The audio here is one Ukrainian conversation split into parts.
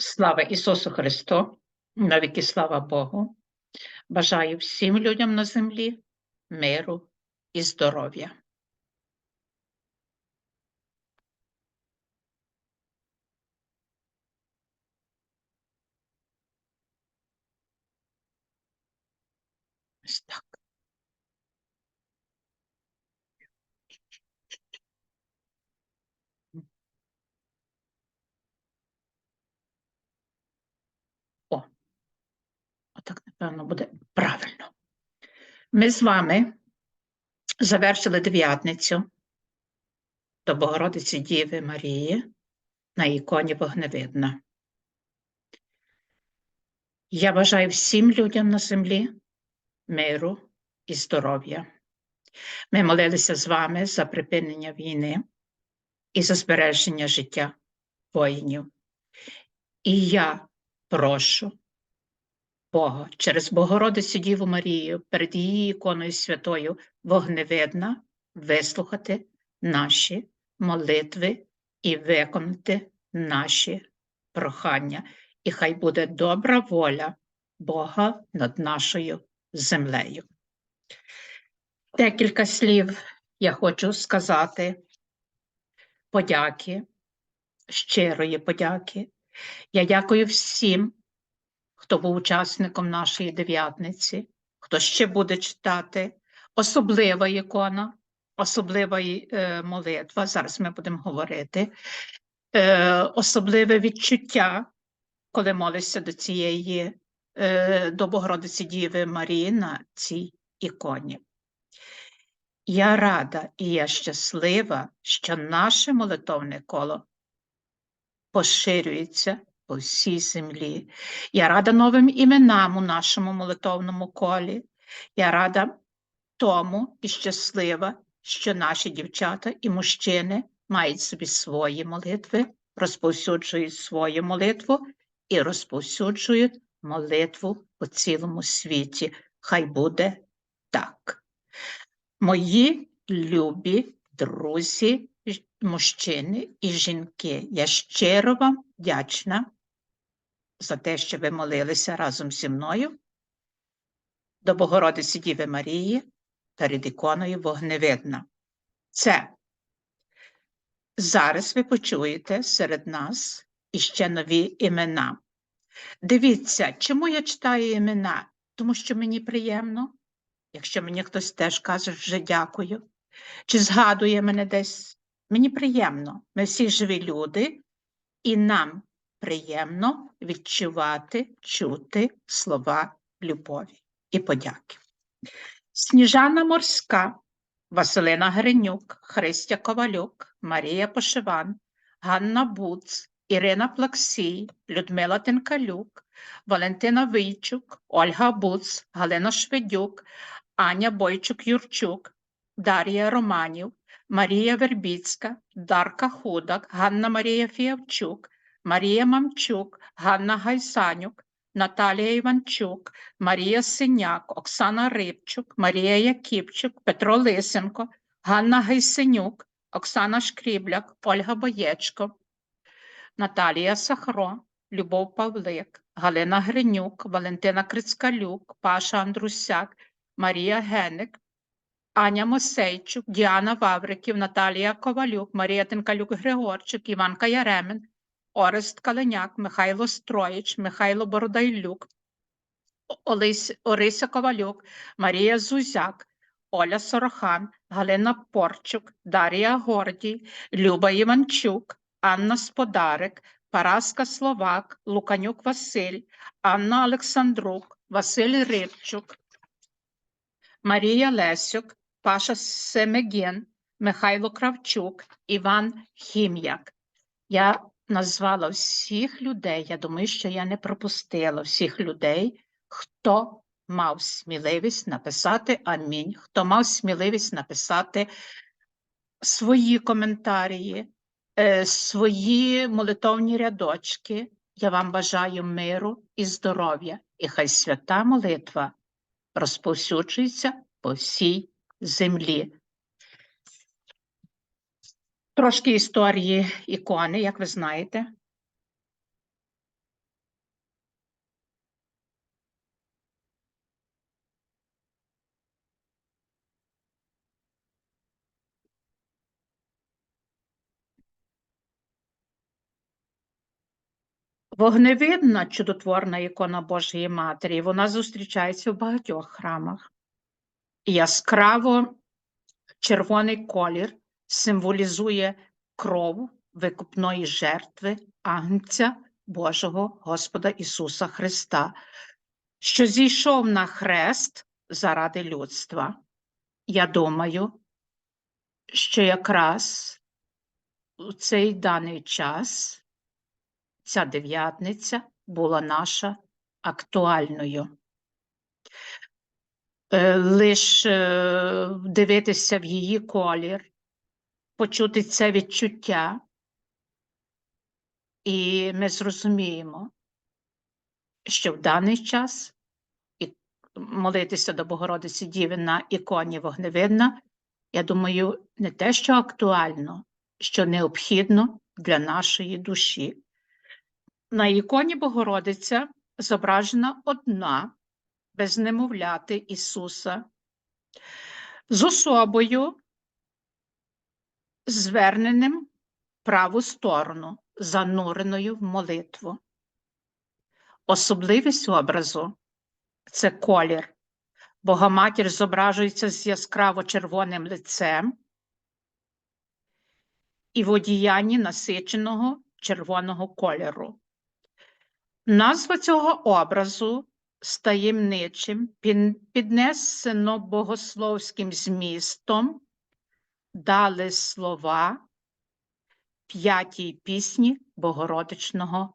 Слава Ісусу Христу, навіки слава Богу. Бажаю всім людям на землі миру і здоров'я. Так. Отак, напевно, буде правильно. Ми з вами завершили дев'ятницю до Богородиці Діви Марії на іконі Вогневидна. Я бажаю всім людям на землі миру і здоров'я. Ми молилися з вами за припинення війни і за збереження життя воїнів. І я прошу Бога через Богородицю Діву Марію перед її іконою святою вогневидна вислухати наші молитви і виконати наші прохання. І хай буде добра воля Бога над нашою землею. Декілька слів я хочу сказати подяки, щирої подяки. Я дякую всім, хто був учасником нашої дев'ятниці, хто ще буде читати. Особлива ікона, особлива е, молитва. Зараз ми будемо говорити. Е, Особливе відчуття, коли молишся до цієї, е, до Богородиці Діви Марії на цій іконі. Я рада і я щаслива, що наше молитовне коло поширюється по всій землі. Я рада новим іменам у нашому молитовному колі. Я рада тому і щаслива, що наші дівчата і мужчини мають собі свої молитви, розповсюджують свою молитву і розповсюджують молитву по цілому світі. Хай буде так. Мої любі друзі, мужчини і жінки, я щиро вам вдячна за те, що ви молилися разом зі мною до Богородиці Діви Марії перед іконою Вогневидна. Це зараз ви почуєте серед нас іще нові імена. Дивіться, чому я читаю імена? Тому що мені приємно, якщо мені хтось теж каже вже дякую, чи згадує мене десь. Мені приємно, ми всі живі люди, і нам приємно відчувати, чути слова любові і подяки. Сніжана Морська, Василина Гринюк, Христя Ковалюк, Марія Пошиван, Ганна Буц, Ірина Плаксій, Людмила Тенкалюк, Валентина Вийчук, Ольга Буц, Галина Шведюк, Аня Бойчук-Юрчук, Дар'я Романів, Марія Вербіцька, Дарка Худак, Ганна Марія Фіявчук, Марія Мамчук, Ганна Гайсанюк, Наталія Іванчук, Марія Синяк, Оксана Рибчук, Марія Якіпчук, Петро Лисенко, Ганна Гайсенюк, Оксана Шкрібляк, Ольга Боєчко, Наталія Сахро, Любов Павлик, Галина Гринюк, Валентина Крицкалюк, Паша Андрусяк, Марія Геник, Аня Мосейчук, Діана Вавриків, Наталія Ковалюк, Марія Тенкалюк Григорчик, Іванка Яремен, Орест Каленяк, Михайло Строїч, Михайло Бородайлюк, Олесь, Орися Ковалюк, Марія Зузяк, Оля Сорохан, Галина Порчук, Дар'я Гордій, Люба Іванчук, Анна Сподарик, Параска Словак, Луканюк Василь, Анна Олександрук, Василь Рибчук, Марія Лесюк, Паша Семегін, Михайло Кравчук, Іван Хім'як. Я назвала всіх людей, я думаю, що я не пропустила всіх людей, хто мав сміливість написати амінь, хто мав сміливість написати свої коментарі, е, свої молитовні рядочки. Я вам бажаю миру і здоров'я, і хай свята молитва розповсюджується по всій землі. Трошки історії ікони, як ви знаєте. Вогневидна чудотворна ікона Божої Матері, вона зустрічається в багатьох храмах. Яскраво червоний колір символізує кров викупної жертви Агнця Божого Господа Ісуса Христа, що зійшов на хрест заради людства. Я думаю, що якраз у цей даний час ця дев'ятниця була наша актуальною. Е, Лише дивитися в її колір, почути це відчуття, і ми зрозуміємо, що в даний час і молитися до Богородиці Діви на іконі вогневидна, я думаю, не те, що актуально, що необхідно для нашої душі. На іконі Богородиця зображена одна без немовляти Ісуса, з особою, зверненим праву сторону, зануреною в молитву. Особливість образу це колір. Богоматір зображується з яскраво червоним лицем і в одіянні насиченого червоного кольору. Назва цього образу з таємничим, піднесено богословським змістом, дали слова п'ятій пісні Богородичного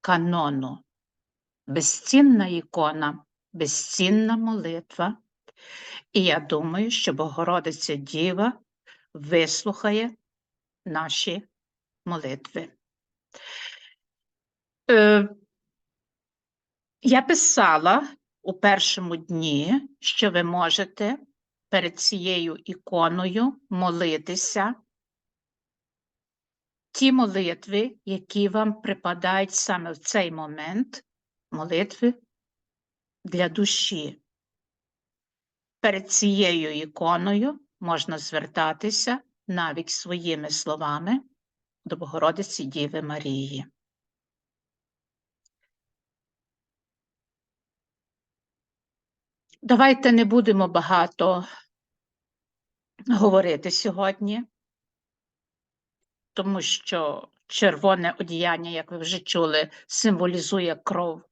канону. Безцінна ікона, безцінна молитва. І я думаю, що Богородиця Діва вислухає наші молитви. Е, я писала у першому дні, що ви можете перед цією іконою молитися ті молитви, які вам припадають саме в цей момент, молитви для душі. Перед цією іконою можна звертатися навіть своїми словами до Богородиці Діви Марії. Давайте не будемо багато говорити сьогодні, тому що червоне одіяння, як ви вже чули, символізує кров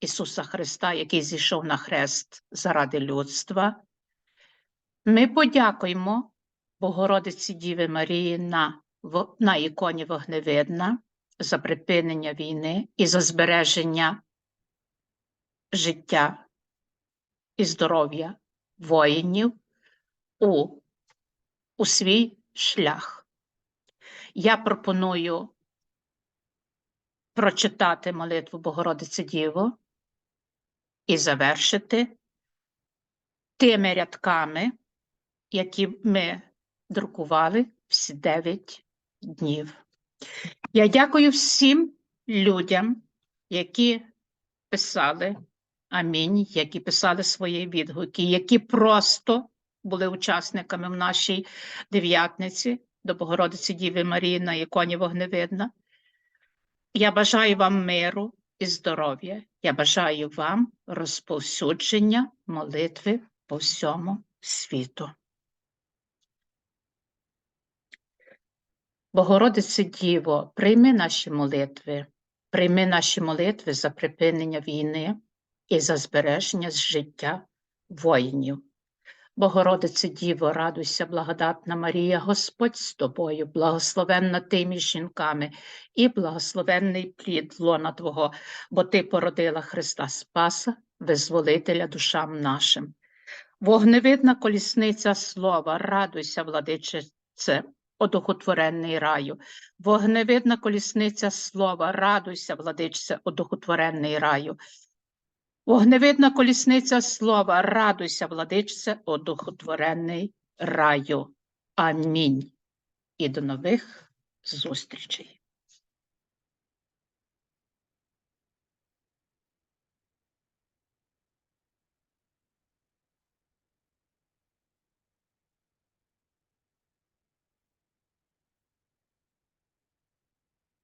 Ісуса Христа, який зійшов на хрест заради людства. Ми подякуємо Богородиці Діви Марії на, на іконі Вогневидна за припинення війни і за збереження життя і здоров'я воїнів у, у свій шлях. Я пропоную прочитати молитву Богородиці Діво і завершити тими рядками, які ми друкували всі дев'ять днів. Я дякую всім людям, які писали амінь, які писали свої відгуки, які просто були учасниками в нашій дев'ятниці до Богородиці Діви Марії на іконі Вогневидна. Я бажаю вам миру і здоров'я. Я бажаю вам розповсюдження молитви по всьому світу. Богородице Діво, прийми наші молитви, прийми наші молитви за припинення війни і за збереження з життя воїнів. Богородице Діво, радуйся, благодатна Марія, Господь з тобою, благословенна ти між жінками, і благословенний плід лона Твого, бо Ти породила Христа Спаса, визволителя душам нашим. Вогневидна колісниця слова, радуйся, владичице, одухотворений раю, вогневидна колісниця слова, радуйся, владичце, одухотворений раю. Вогневидна колісниця слова, радуйся, владичце, одухотворений раю. Амінь. І до нових зустрічей.